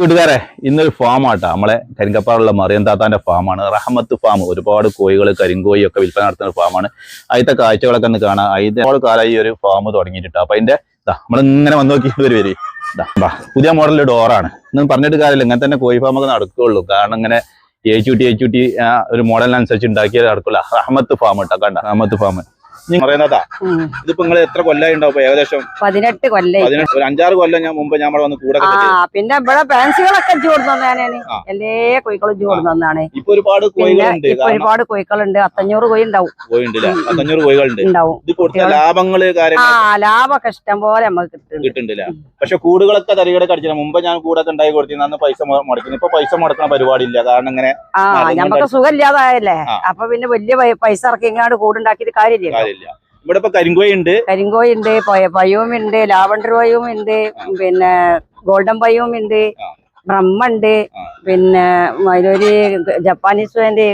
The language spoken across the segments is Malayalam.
കൂട്ടുകാരെ ഇന്നൊരു ഫാം ആട്ടാ. നമ്മളെ കരിങ്കപ്പാടുള്ള മറിയം താത്താന്റെ ഫാമാണ് റഹമത്ത് ഫാം ഒരുപാട് കോഴികൾ കരിങ്കോയി ഒക്കെ വിൽപ്പന നടത്തുന്ന ഒരു ഫാമാണ് അതിന്റെ കാഴ്ചകളൊക്കെ ഒന്ന് കാണാം. ഒരുപാട് കാലമായി ഒരു ഫാം തുടങ്ങിയിട്ടാ അപ്പൊ അതിന്റെ നമ്മളിങ്ങനെ വന്ന് നോക്കി ഒരു വരി. പുതിയ മോഡലിൽ ഡോറാണ് ഇന്നും പറഞ്ഞിട്ട് കാര്യമില്ല. ഇങ്ങനെ തന്നെ കോഴി ഫാം ഒക്കെ നടക്കുകയുള്ളൂ കാരണം ഇങ്ങനെ ഏച്ചൂട്ടി ഏച്ചൂട്ടി ഒരു മോഡലിനനുസരിച്ച് ഉണ്ടാക്കിയത് നടക്കില്ല റഹമത്ത് ഫാം ഇട്ടാ കണ്ട. റഹമത്ത് ഫാം പറയുന്നതാ. ഇതിപ്പോ നിങ്ങൾ എത്ര കൊല്ലായി ഉണ്ടാവും ഏകദേശം പതിനെട്ട് കൊല്ലം ഒരു അഞ്ചാറ് കൊല്ലം ഞാൻ മുമ്പ് ഞാൻ വന്ന് കൂടെ പിന്നെ ഇവിടെ പാൻസികളൊക്കെ ആ. എല്ലാ കോഴികളും കൊടുത്തതാണ് ഇപ്പൊ ഒരുപാട് കോഴികളുണ്ട്. ഒരുപാട് കോഴികളുണ്ട്. അത്തഞ്ഞൂറ് കോഴി ഉണ്ടാവും. അത്തഞ്ഞൂറ് കോഴികളുണ്ട്. ലാഭങ്ങൾ ആ ലാഭമൊക്കെ ഇഷ്ടം പോലെ നമുക്ക് കിട്ടുന്നുണ്ട്. കിട്ടുന്നുണ്ടല്ലേ പക്ഷെ കൂടുകളൊക്കെ തരികടെ കടിച്ചില്ല മുമ്പ് ഞാൻ കൂടൊക്കെ ഉണ്ടായി കൊടുത്തിരുന്നു അന്ന് പൈസ മുടക്കുന്നു ഇപ്പൊ പൈസ പരിപാടി ഇല്ല. കാരണം ഇങ്ങനെ ആ ഞമ്മക്ക് നമുക്ക് സുഖമില്ലാതായല്ലേ. അപ്പൊ പിന്നെ വലിയ പൈസ ഇറക്കി ഇങ്ങോട്ട് കൂടുണ്ടാക്കിയിട്ട് കാര്യമില്ല. കാര്യമില്ല. ഇവിടെ ഇപ്പൊ കരിങ്കോയി ഉണ്ട് കരിങ്കോയി ഉണ്ട് ലാവണ്ടർ പയ്യൂം ഉണ്ട് പിന്നെ ഗോൾഡൻ പയ്യൂം ഉണ്ട് ആ. ബ്രഹ്മ ഉണ്ട് പിന്നെ അതിലൊരു ജപ്പാനീസ് വേണ്ടി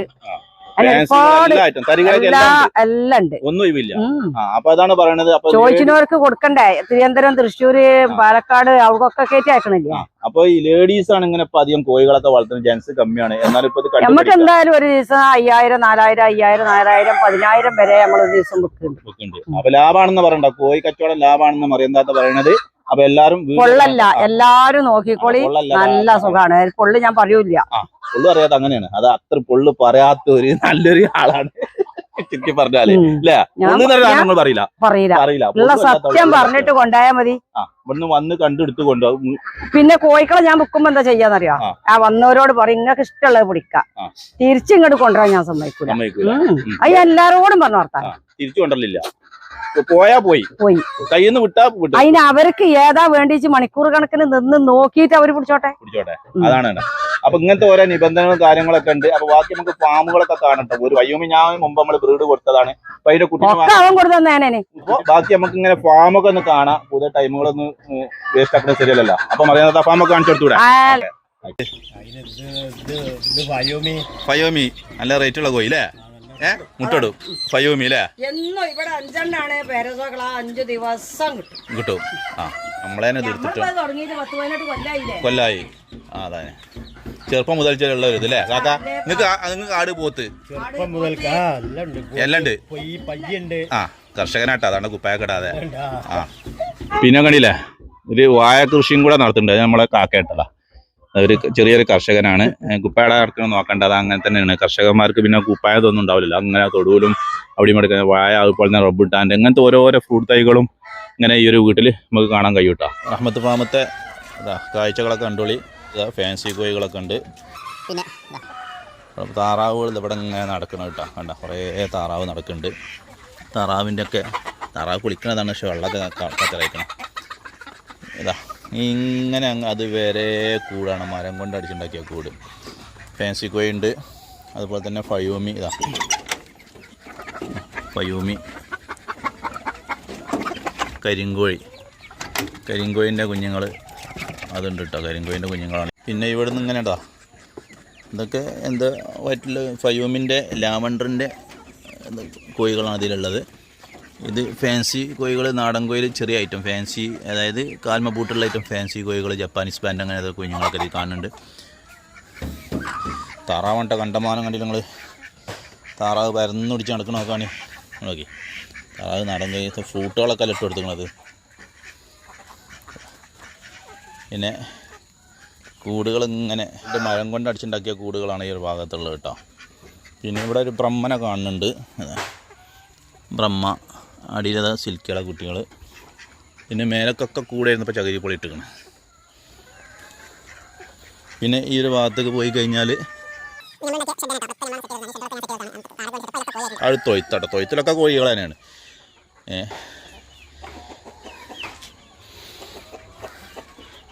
എല്ലാ ഉണ്ട്. ഒന്നുമില്ല അപ്പൊ അതാണ് പറയണത്. ചോദിച്ചിനവർക്ക് കൊടുക്കണ്ടേ? തിരുവനന്തപുരം തൃശ്ശൂര് പാലക്കാട് അവർക്കൊക്കെ കയറ്റി അയക്കണില്ലേ? അപ്പൊ ഈ ലേഡീസ് ആണ് ഇങ്ങനെ ഇപ്പൊ അധികം കോഴികളൊക്കെ വളർത്തുന്ന ചാൻസ് കമ്മിയാണ്. എന്നാലും ഇപ്പൊ നമുക്ക് എന്തായാലും ഒരു ദിവസം അയ്യായിരം നാലായിരം അയ്യായിരം നാലായിരം പതിനായിരം വരെ നമ്മൾ ഒരു ദിവസം ഉണ്ട് അപ്പൊ ലാഭാണെന്ന് പറയണ്ട. കോഴി കച്ചവടം ലാഭാണെന്ന് മറിയന്താത്ത പറയണത് അപ്പൊ എല്ലാരും പൊള്ളല്ല എല്ലാരും നോക്കിക്കോളി നല്ല സുഖാണ്. പൊള്ളി. ഞാൻ പറയൂല പൊള്ളു അറിയാത്ത അങ്ങനെയാണ്. അത് അത്ര പൊള്ളു പറയാത്ത ഒരു നല്ലൊരു ആളാണ്. ചുരുക്കി പറഞ്ഞാൽ. പറയില്ല. പറയില്ല. ഉള്ള സത്യം പറഞ്ഞിട്ട് കൊണ്ടായാ മതി. ഇവിടുന്ന് വന്ന് കണ്ടെടുത്ത് കൊണ്ടുപോകും പിന്നെ കോഴിക്കളെ ഞാൻ ബുക്കുമ്പോ എന്താ ചെയ്യാന്നറിയോ? ആ. വന്നവരോട് പറയും ഇങ്ങക്ക് ഇഷ്ടമുള്ളത് പിടിക്കാം. തിരിച്ചിങ്ങോട്ട് കൊണ്ടുവരാൻ ഞാൻ സമ്മതിക്കൂല. അയ്യ. അത് എല്ലാരോടും പറഞ്ഞു വർത്താൻ തിരിച്ചു കൊണ്ടല്ലില്ല പോയാ പോയി. പോയി. കയ്യിൽ നിന്ന് വിട്ടാ വിട്ടു അതിന് അവർക്ക് ഏതാ വേണ്ടിച്ച് മണിക്കൂർ കണക്കിന് നിന്ന് നോക്കിയിട്ട് അവർ പിടിച്ചോട്ടെ? പിടിച്ചോട്ടെ. അതാണ്. അപ്പൊ ഇങ്ങനത്തെ ഓരോ നിബന്ധനകളും കാര്യങ്ങളൊക്കെ ഉണ്ട്. അപ്പൊ ബാക്കി നമുക്ക് ഫാമുകളൊക്കെ കാണട്ടെ. ഒരു വയ്യോമി ഞാൻ മുമ്പ് നമ്മൾ ബ്രീഡ് കൊടുത്തതാണ്. അപ്പൊ അതിന്റെ ബാക്കി നമുക്ക് ഇങ്ങനെ ഫാമൊക്കെ ഒന്ന് കാണാം. പുതിയ ടൈമുകളൊന്ന് വേസ്റ്റ് ആക്കുന്നത് ശരിയല്ലല്ലോ അപ്പൊ മറിയാത്ത ഫാമൊക്കെ കാണിച്ചു കൊടുത്തൂടെ? വയോമി ഫയോമി നല്ല റേറ്റ് ഉള്ള കോയി അല്ലേ ഏ? മുട്ടടും. ഫയോമി അല്ലേ എന്നും ഇവിടെ അഞ്ചെണ്ണാണ്. പേരസോകള അഞ്ചു ദിവസം കിട്ടും. കിട്ടും. ആ നമ്മളതിനെ തീർത്തിട്ട്. തുടങ്ങിയിട്ട് പത്ത് പതിനെട്ട് കൊല്ലായില്ലേ? കൊല്ലായി. ആ അതെ. ചെറുപ്പം മുതൽ ഉള്ള ഒരു ഇതല്ലേ കാക്ക നിങ്ങൾക്ക് നിങ്ങൾക്ക് ആട് പോത്ത്? ചെറുപ്പം മുതൽ ആ എല്ലാം ഉണ്ട് ആ കർഷകനാട്ടാ അതാണ് കുപ്പായക്കെടാതെ. ആ. പിന്നെ കണ്ടില്ലേ? ഒരു വായ കൃഷിയും കൂടെ നടത്തുന്നുണ്ട് നമ്മളെ കാക്കേട്ടതാ ഒരു ചെറിയൊരു കർഷകനാണ്. കുപ്പായുടെ കുപ്പായ ഇറക്കണം നോക്കേണ്ട. അത് അങ്ങനെ തന്നെയാണ്. കർഷകന്മാർക്ക് പിന്നെ കുപ്പായതൊന്നും ഉണ്ടാവില്ല അങ്ങനെ തൊടുവിലും അവിടെയും എടുക്കുന്ന വായ അതുപോലെ തന്നെ റബ്ബിട്ടാന്റെ അങ്ങനത്തെ ഓരോരോ ഫ്രൂട്ട് തൈകളും ഇങ്ങനെ ഈ ഒരു വീട്ടിൽ നമുക്ക് കാണാൻ കഴിയൂട്ടോ അഹമ്മദ് ഫാമത്തെ ഇതാ കാഴ്ചകളൊക്കെ കണ്ടോളി. ഫാൻസി കോഴികളൊക്കെ ഉണ്ട്. പിന്നെ താറാവുകൾ ഇവിടെ ഇങ്ങനെ നടക്കണം കേട്ടോ. കണ്ട? കുറേ താറാവ് നടക്കുന്നുണ്ട്. താറാവിന്റെ ഒക്കെ താറാവ് കുളിക്കണതാണ് പക്ഷെ വെള്ളമൊക്കെ കച്ചറയ്ക്കണം ഇതാ ഇങ്ങനെ അത് വരെ കൂടാണ്. മരം കൊണ്ട് അടിച്ചുണ്ടാക്കിയ കൂട്. ഫാൻസി കോയി ഉണ്ട്. അതുപോലെ തന്നെ ഫയോമി ഇതാ. ഫയോമി കരിങ്കോഴി. കരിങ്കോഴിന്റെ കുഞ്ഞുങ്ങൾ അതുണ്ട് കേട്ടോ കരിങ്കോഴിന്റെ കുഞ്ഞുങ്ങളാണ്. പിന്നെ ഇവിടെ നിന്ന് ഇങ്ങനെ ഇതാ ഇതൊക്കെ എന്താ വയറ്റിൽ ഫയോമിന്റെ ലാവണ്ടറിന്റെ കോഴികളാണ് ഇതിലുള്ളത്. ഇത് ഫാൻസി കോഴികൾ നാടൻ കോയിൽ ചെറിയ ഐറ്റം ഫാൻസി അതായത് കാൽമ ബൂട്ടുള്ള ഐറ്റം ഫാൻസി കോഴികൾ ജപ്പാനീസ് പാന്റ് അങ്ങനെ അതൊക്കെ കുഞ്ഞുങ്ങളൊക്കെ ഇതിൽ കാണുന്നുണ്ട്. താറാവണ്ട കണ്ടമാനം കണ്ടില്ല നിങ്ങൾ താറാവ് പരന്നൊടിച്ച് നടക്കണ നോക്കാണ്. നോക്കി. താറാവ് നാടൻ കോഴി ഫ്രൂട്ടുകളൊക്കെ അല്ല ഇട്ട് കൊടുത്തത് പിന്നെ കൂടുകൾ ഇങ്ങനെ മരം കൊണ്ട് അടിച്ചുണ്ടാക്കിയ കൂടുകളാണ് ഈ ഒരു ഭാഗത്തുള്ളത് കേട്ടോ. പിന്നെ ഇവിടെ ഒരു ബ്രഹ്മനെ കാണുന്നുണ്ട്. ബ്രഹ്മ. അടിയിലത് സിൽക്കിയുള്ള കുട്ടികൾ പിന്നെ മേലക്കൊക്കെ കൂടെ ഇരുന്നപ്പോൾ ചകിരി പൊളി ഇട്ടിക്കണം പിന്നെ ഈ ഒരു ഭാഗത്തേക്ക് പോയി കഴിഞ്ഞാൽ അത് തൊയ്ത്തട്ടോ. തൊയ്ത്തിലൊക്കെ കോഴികൾ തന്നെയാണ്. ഏ.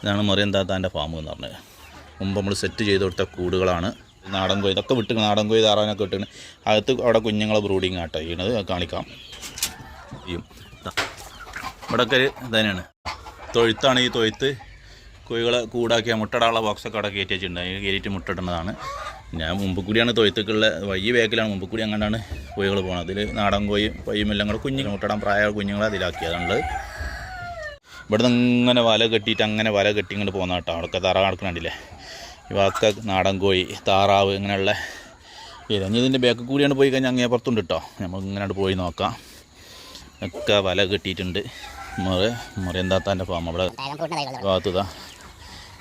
ഇതാണ് മറിയം താത്താന്റെ ഫാം എന്ന് പറഞ്ഞത്. മുമ്പ് നമ്മൾ സെറ്റ് ചെയ്ത് കൊടുത്ത കൂടുകളാണ്. നാടൻ കോഴി ഇതൊക്കെ വിട്ട് നാടൻ കോഴി താറാനൊക്കെ വിട്ടുകൊണ്ട് അകത്ത് അവിടെ കുഞ്ഞുങ്ങളെ ബ്രൂഡിങ് ആട്ടോ ചെയ്യണത്. കാണിക്കാം. ചെയ്യും. ഒരു ഇതന്നെയാണ്. തൊഴുത്താണ് ഈ തൊഴുത്ത്. കോഴികളെ കൂടാക്കിയ മുട്ടടാനുള്ള ബോക്സൊക്കെ അവിടെ കയറ്റി വെച്ചിട്ടുണ്ട്. കയറ്റിയിട്ട് മുട്ടിടുന്നതാണ്. ഞാൻ മുമ്പ് കൂടിയാണ് തൊഴുത്തുക്കുള്ള വയ്യ വേക്കിലാണ് മുമ്പ് കൂടി അങ്ങോട്ടാണ് കോഴികൾ പോകുന്നത് അതിൽ നാടൻ കോയും പയ്യും എല്ലാം കൂടെ കുഞ്ഞുങ്ങൾ മുട്ടടാൻ പ്രായ കുഞ്ഞുങ്ങളെ അതിലാക്കിയതാണുള്ളത് ഇവിടുന്ന് ഇങ്ങനെ വല കെട്ടിയിട്ട് അങ്ങനെ വല കെട്ടി ഇങ്ങോട്ട് പോകുന്ന കേട്ടോ അവിടെയൊക്കെ തറ ഈ വാക്ക നാടൻ കോഴി താറാവ് ഇങ്ങനെയുള്ള ഇരഞ്ഞ് ഇതിന്റെ ബാക്ക് കൂടിയാണ് പോയി കഴിഞ്ഞാൽ അങ്ങേ പുറത്തുണ്ട് കേട്ടോ നമുക്ക് ഇങ്ങനെ പോയി നോക്കാം. ഒക്കെ വല കെട്ടിയിട്ടുണ്ട്. മുറ മുറിയന്താത്താന്റെ ഫാം അവിടെ ഭാഗത്ത് ഇതാ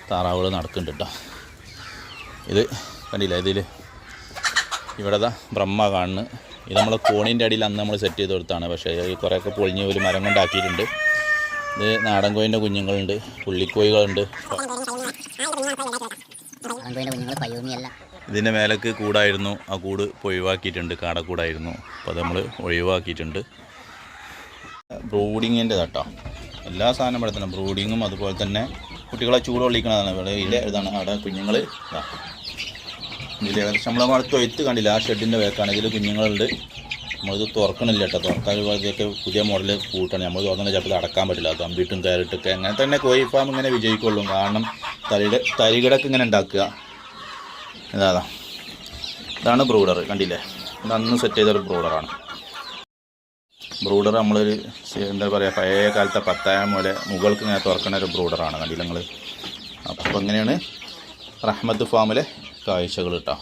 താറാവുകൾ നടക്കുന്നുണ്ട് കേട്ടോ. ഇത് കണ്ടില്ല ഇതിൽ ഇവിടെ ദാ ബ്രഹ്മ കാണുന്നു. ഇത് നമ്മൾ കോണീന്റെ അടിയിൽ അന്ന് നമ്മൾ സെറ്റ് ചെയ്ത് കൊടുത്താണ്. പക്ഷേ കുറേയൊക്കെ പൊളിഞ്ഞ് ഒരു മരം കൊണ്ടാക്കിയിട്ടുണ്ട്. ഇത് നാടൻ കോയിന്റെ കുഞ്ഞുങ്ങളുണ്ട് പുള്ളിക്കോയികളുണ്ട് ഇതിന്റെ മേലേക്ക് കൂടായിരുന്നു. ആ കൂട് ഇപ്പോൾ ഒഴിവാക്കിയിട്ടുണ്ട് കാടക്കൂടായിരുന്നു. അപ്പോൾ അത് നമ്മൾ ഒഴിവാക്കിയിട്ടുണ്ട്. ബ്രൂഡിങ്ങിന്റെ കേട്ടോ എല്ലാ സാധനം എടുത്തണം ബ്രൂഡിങ്ങും അതുപോലെ തന്നെ കുട്ടികളെ ചൂട് കൊള്ളിക്കണതാണ് ഇതിലെ ഇതാണ് അവിടെ കുഞ്ഞുങ്ങൾ ഇതാ. ഇതിൽ ഏകദേശം നമ്മളെ അവിടെ തൊയ്ത്ത് കണ്ടില്ല ആ ഷെഡിന്റെ വേക്കാണ് ഇതിൽ കുഞ്ഞുങ്ങളുണ്ട്. നമ്മളിത് തുറക്കണില്ല കേട്ടോ. തുറക്കാൻ ഇതൊക്കെ പുതിയ മോഡൽ കൂട്ടാണ്. നമ്മൾ തുറന്നില്ല ചിലപ്പോൾ അടക്കാൻ പറ്റില്ല. കമ്പ്യൂട്ടറും കയറിട്ടൊക്കെ. അങ്ങനെ തന്നെ കോഴി ഫാം ഇങ്ങനെ വിജയിക്കുള്ളൂ. കാരണം തരിയുടെ തരികിടക്ക് ഇങ്ങനെ ഉണ്ടാക്കുക. ഇതാ ഇതാണ് ബ്രൂഡർ കണ്ടില്ലേ? ഇത് അന്ന് സെറ്റ് ചെയ്തൊരു ബ്രൂഡറാണ്. ബ്രൂഡർ നമ്മളൊരു എന്താ പറയുക പഴയ കാലത്തെ പത്തായം പോലെ മുകൾക്ക് ഇങ്ങനെ തുറക്കുന്ന ഒരു ബ്രൂഡറാണ് കണ്ടില്ല നിങ്ങൾ അപ്പോൾ ഇങ്ങനെയാണ് റഹ്മത്ത് ഫാമിലെ കാഴ്ചകൾ കേട്ടോ